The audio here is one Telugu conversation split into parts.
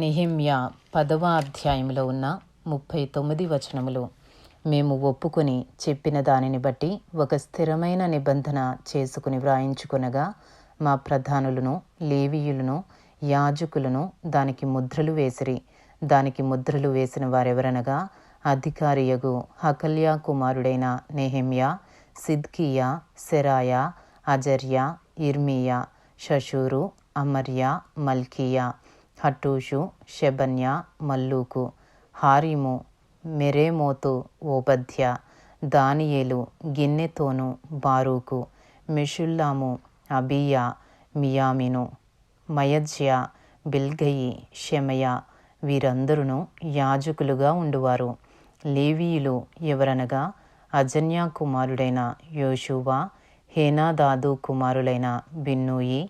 నెహిమ్యా పదవ అధ్యాయంలో ఉన్న ముప్పై తొమ్మిది వచనములు. మేము ఒప్పుకొని చెప్పిన దానిని బట్టి ఒక స్థిరమైన నిబంధన చేసుకుని వ్రాయించుకునగా మా ప్రధానులను లేవీయులను యాజకులను దానికి ముద్రలు వేసిరి. దానికి ముద్రలు వేసిన వారెవరనగా అధికారియగు హకల్యా కుమారుడైన నెహిమ్యా సిద్కియా సెరాయా అజర్యా ఇర్మియా షషూరు అమర్య మల్కియా హటూషు షెబన్య మల్లూకు హారిము మెరేమోతు ఓబధ్య దానియేలు గిన్నెతోను బారూకు మిషుల్లాము అబియా మియామిను మయజ్య బిల్గయి షెమయ వీరందరూ యాజకులుగా ఉండువారు. లేవీయులు ఎవరనగా అజన్యా కుమారుడైన యోషువా హేనాదాదు కుమారులైన బిన్నూయి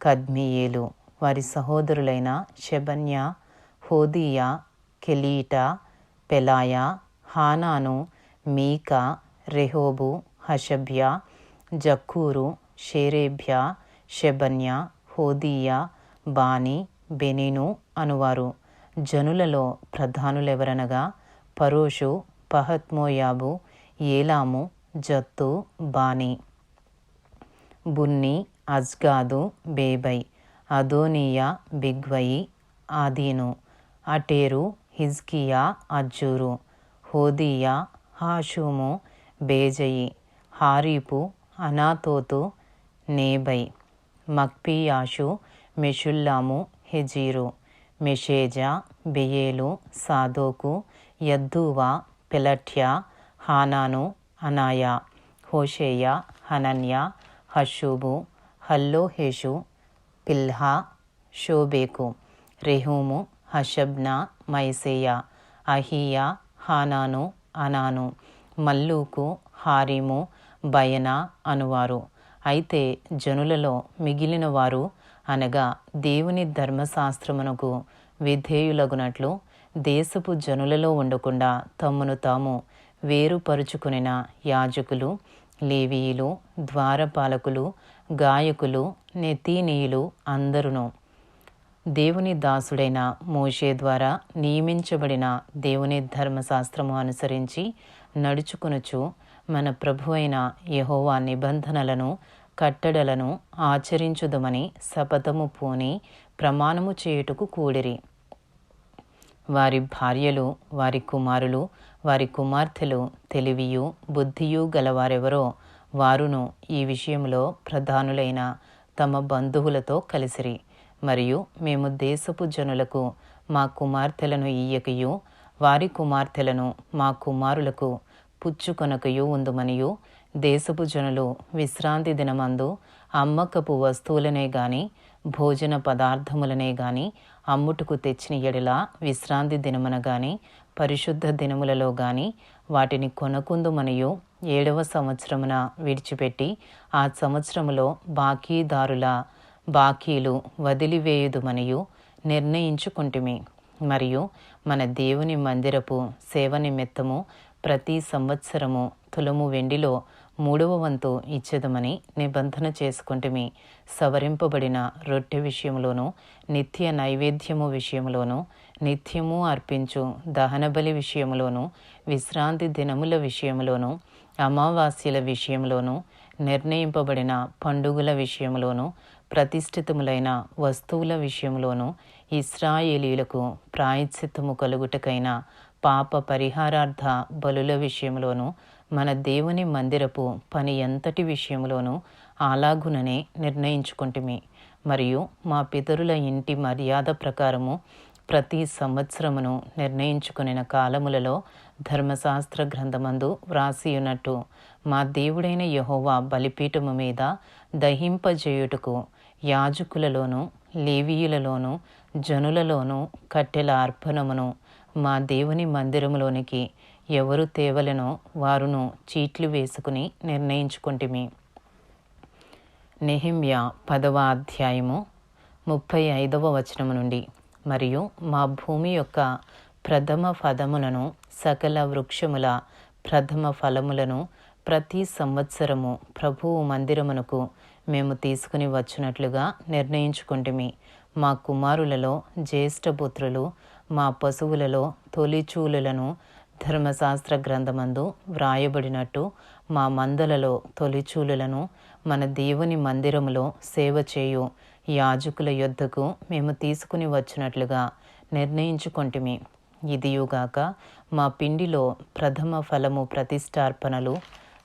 కద్మియేలు వారి సహోదరులైన షెబన్య హోదియా కెలీటా పెలాయా హానాను మీకా రెహోబు హషభ్య జక్కూరు షేరేభ్య షెబన్య హోదియా బాని బెనిను అనువారు. జనులలో ప్రధానులెవరనగా పరోషు పహత్మోయాబు ఏలాము జత్తు బాని బున్ని అజ్గాదు బేబై. అదోనియా బిగ్వయి ఆదీను అటేరు హిజ్కియా అజ్జూరు హోదీయా హాషుము బేజయి హారీపు అనాతోతు నేబై మక్పియాషు మెషుల్లాము హెజీరు మెషేజా బెయేలు సాదోకు యద్దూవా పెలఠ్య హానాను అనాయా హోషేయ హనన్య హషూబు హల్లోహేషు పిల్హా షోబేకు రెహూము హషబ్నా మైసేయ అహియా హానాను అనాను మల్లూకు హారిము బయనా అనువారు. అయితే జనులలో మిగిలిన వారు అనగా దేవుని ధర్మశాస్త్రమునకు విధేయులగునట్లు దేశపు జనులలో ఉండకుండా తమ్మును తాము వేరుపరుచుకునిన యాజకులు లేవీయులు ద్వారపాలకులు గాయకులు నెతీనీయులు అందరును. దేవుని దాసుడైన మోషే ద్వారా నియమించబడిన దేవుని ధర్మశాస్త్రము అనుసరించి నడుచుకునుచు మన ప్రభు అయిన యహోవా నిబంధనలను కట్టడలను ఆచరించుదమని శపథము పూని ప్రమాణము చేయుటకు కూడిరి. వారి భార్యలు వారి కుమారులు వారి కుమార్తెలు తెలివియు బుద్ధియు గలవారెవరో వారును ఈ విషయంలో ప్రధానులైన తమ బంధువులతో కలిసిరి. మరియు మేము దేశపు జనులకు మా కుమార్తెలను ఇయ్యకయు వారి కుమార్తెలను మా కుమారులకు పుచ్చుకొనకయు ఉందుమనియు. దేశపు జనులు విశ్రాంతి దినమందు అమ్మకపు వస్తువులనే గాని భోజన పదార్థములనే గాని అమ్ముటకు తెచ్చిన ఎడల విశ్రాంతి దినమున గాని పరిశుద్ధ దినములలో గాని వాటిని కొనకుందుమనియు ఏడవ సంవత్సరమున విడిచిపెట్టి ఆ సంవత్సరములో బాకీదారుల బాకీలు వదిలివేయుదుమనియు నిర్ణయించుకుంటుమి. మరియు మన దేవుని మందిరపు సేవ నిమిత్తము ప్రతి సంవత్సరము తులము వెండిలో మూడవ వంతు ఇచ్చేదమని నిబంధన చేసుకుంటుమి సవరింపబడిన రొట్టె విషయంలోనూ నిత్య నైవేద్యము విషయంలోనూ నిత్యము అర్పించు దహనబలి విషయంలోనూ విశ్రాంతి దినముల విషయంలోనూ అమావాస్యల విషయంలోనూ నిర్ణయింపబడిన పండుగల విషయంలోనూ ప్రతిష్ఠితములైన వస్తువుల విషయంలోనూ ఇస్రాయేలీలకు ప్రాయశ్చిత్తము కలుగుటకైన పాప పరిహారార్థ బలుల విషయంలోనూ మన దేవుని మందిరపు పని ఎంతటి విషయంలోనూ అలాగుననే నిర్ణయించుకుంటుమి. మరియు మా పితరుల ఇంటి మర్యాద ప్రకారము ప్రతి సంవత్సరమును నిర్ణయించుకునిన కాలములలో ధర్మశాస్త్ర గ్రంథమందు వ్రాసియున్నట్టు మా దేవుడైన యహోవా బలిపీఠము మీద దహింపజేయుటకు యాజకులలోనూ లేవీయులలోనూ జనులలోనూ కట్టెల అర్పణమును మా దేవుని మందిరములోనికి ఎవరు తేవలెనో వారును చీట్లు వేసుకుని నిర్ణయించుకుంటుమి. నెహిమ్య పదవ అధ్యాయము ముప్పై ఐదవ వచనము నుండి మరియు మా భూమి యొక్క ప్రథమ ఫలములను సకల వృక్షముల ప్రథమ ఫలములను ప్రతి సంవత్సరము ప్రభువు మందిరమునకు మేము తీసుకుని వచ్చినట్లుగా నిర్ణయించుకుంటుమి. మా కుమారులలో జ్యేష్ఠపుత్రులు మా పశువులలో తొలిచూలులను ధర్మశాస్త్ర గ్రంథమందు వ్రాయబడినట్టు మా మందలలో తొలిచూలులను మన దేవుని మందిరములో సేవ చేయు యాజకుల యొద్దకు మేము తీసుకుని వచ్చినట్లుగా నిర్ణయించుకొంటిమి. ఇదియుగాక మా పిండిలో ప్రథమ ఫలము ప్రతిష్టార్పణలు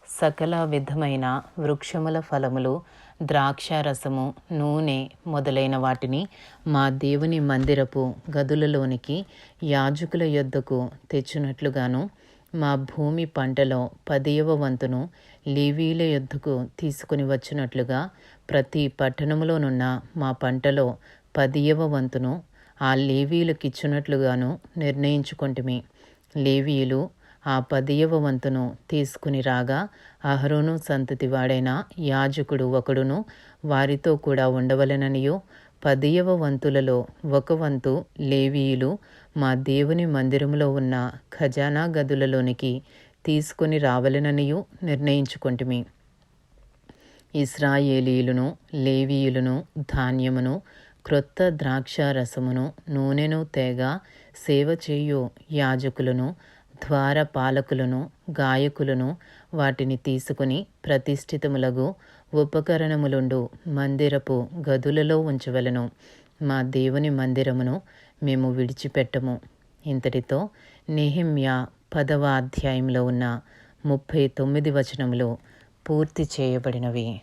సకల విధమైన వృక్షముల ఫలములు ద్రాక్షారసము నూనె మొదలైన వాటిని మా దేవుని మందిరపు గదులలోనికి యాజకుల యొద్దకు తెచ్చినట్లుగాను మా భూమి పంటలో పదియవ వంతును లీవీల యొద్దకు తీసుకుని వచ్చినట్లుగా ప్రతి పట్టణములోనున్న మా పంటలో పదియవ వంతును ఆ లేవీలకిచ్చినట్లుగాను నిర్ణయించుకొంటిమి. లేవీయులు ఆ పదియవ వంతును తీసుకుని రాగా అహరోను సంతతి వాడైన యాజకుడు ఒకడును వారితో కూడా ఉండవలెననియో. పదియవ వంతులలో ఒక వంతు లేవీయులు మా దేవుని మందిరములో ఉన్న ఖజానా గదులలోనికి తీసుకుని రావలెననియు నిర్ణయించుకొంటిమి. ఇస్రాయేలీయులను లేవీయులను ధాన్యమును క్రొత్త ద్రాక్ష రసమును నూనెను తేగ సేవ చేయు యాజకులను ద్వారపాలకులను గాయకులను వాటిని తీసుకుని ప్రతిష్ఠితములగు ఉపకరణములుండు మందిరపు గదులలో ఉంచవలను. మా దేవుని మందిరమును మేము విడిచిపెట్టము. ఇంతటితో నెహిమ్యా పదవ అధ్యాయంలో ఉన్న ముప్పై తొమ్మిది వచనములు పూర్తి చేయబడినవి.